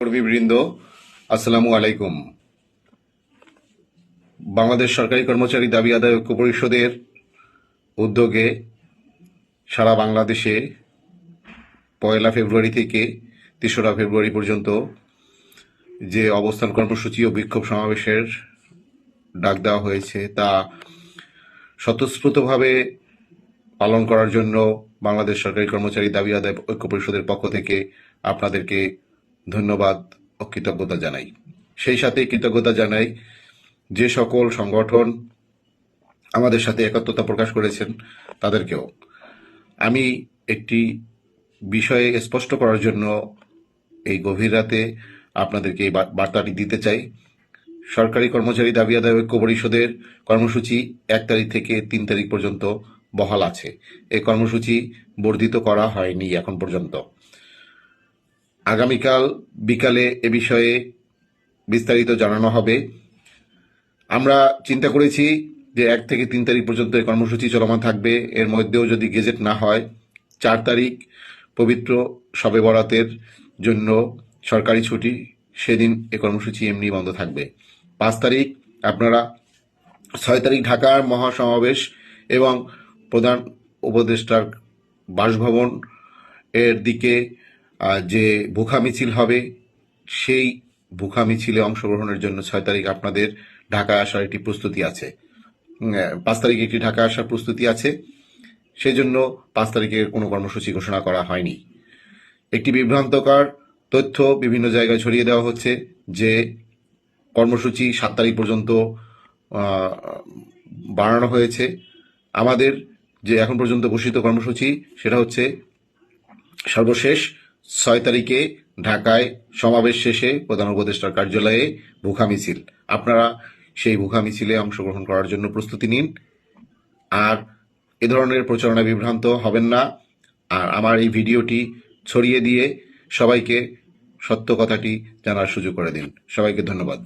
কর্মীবৃন্দ আসসালামু আলাইকুম। বাংলাদেশ সরকারি কর্মচারী দাবি আদায় ঐক্য পরিষদের উদ্যোগে সারা বাংলাদেশে পয়লা ফেব্রুয়ারি থেকে তেসরা ফেব্রুয়ারি পর্যন্ত যে অবস্থান কর্মসূচি ও বিক্ষোভ সমাবেশের ডাক দেওয়া হয়েছে, তা স্বতঃস্ফূর্তভাবে পালন করার জন্য বাংলাদেশ সরকারি কর্মচারী দাবি আদায় ঐক্য পরিষদের পক্ষ থেকে আপনাদেরকে ধন্যবাদ ও কৃতজ্ঞতা জানাই। সেই সাথে কৃতজ্ঞতা জানাই যে সকল সংগঠন আমাদের সাথে একাত্মতা প্রকাশ করেছেন তাদেরকেও। আমি একটি বিষয়ে স্পষ্ট করার জন্য এই গভীর রাতে আপনাদেরকে এই বার্তাটি দিতে চাই। সরকারি কর্মচারী দাবি আদায় ঐক্য পরিষদের কর্মসূচি এক তারিখ থেকে তিন তারিখ পর্যন্ত বহাল আছে। এই কর্মসূচি বর্ধিত করা হয়নি এখন পর্যন্ত। আগামীকাল বিকালে এ বিষয়ে বিস্তারিত জানানো হবে। আমরা চিন্তা করেছি যে এক থেকে তিন তারিখ পর্যন্ত এই কর্মসূচি চলমান থাকবে। এর মধ্যেও যদি গেজেট না হয়, চার তারিখ পবিত্র শবে বরাতের জন্য সরকারি ছুটি, সেদিন এ কর্মসূচি এমনি বন্ধ থাকবে। পাঁচ তারিখ আপনারা ছয় তারিখ ঢাকার মহাসমাবেশ এবং প্রধান উপদেষ্টার বাসভবন এর দিকে যে ভুখা মিছিল হবে, সেই ভুখা মিছিলে অংশগ্রহণের জন্য ছয় তারিখ আপনাদের ঢাকা আসার একটি প্রস্তুতি আছে। পাঁচ তারিখে একটি ঢাকা আসার প্রস্তুতি আছে। সেই জন্য পাঁচ তারিখের কোনো কর্মসূচি ঘোষণা করা হয়নি। একটি বিভ্রান্তকর তথ্য বিভিন্ন জায়গায় ছড়িয়ে দেওয়া হচ্ছে যে কর্মসূচি সাত তারিখ পর্যন্ত বাড়ানো হয়েছে। আমাদের যে এখন পর্যন্ত ঘোষিত কর্মসূচি, সেটা হচ্ছে সর্বশেষ ছয় তারিখে ঢাকায় সমাবেশ শেষে প্রধান উপদেষ্টার কার্যালয়ে ভুখা মিছিল। আপনারা সেই ভুখা মিছিলে অংশগ্রহণ করার জন্য প্রস্তুতি নিন। আর এ ধরনের প্রচারণা বিভ্রান্ত হবেন না। আর আমার এই ভিডিওটি ছড়িয়ে দিয়ে সবাইকে সত্য কথাটি জানার সুযোগ করে দিন। সবাইকে ধন্যবাদ।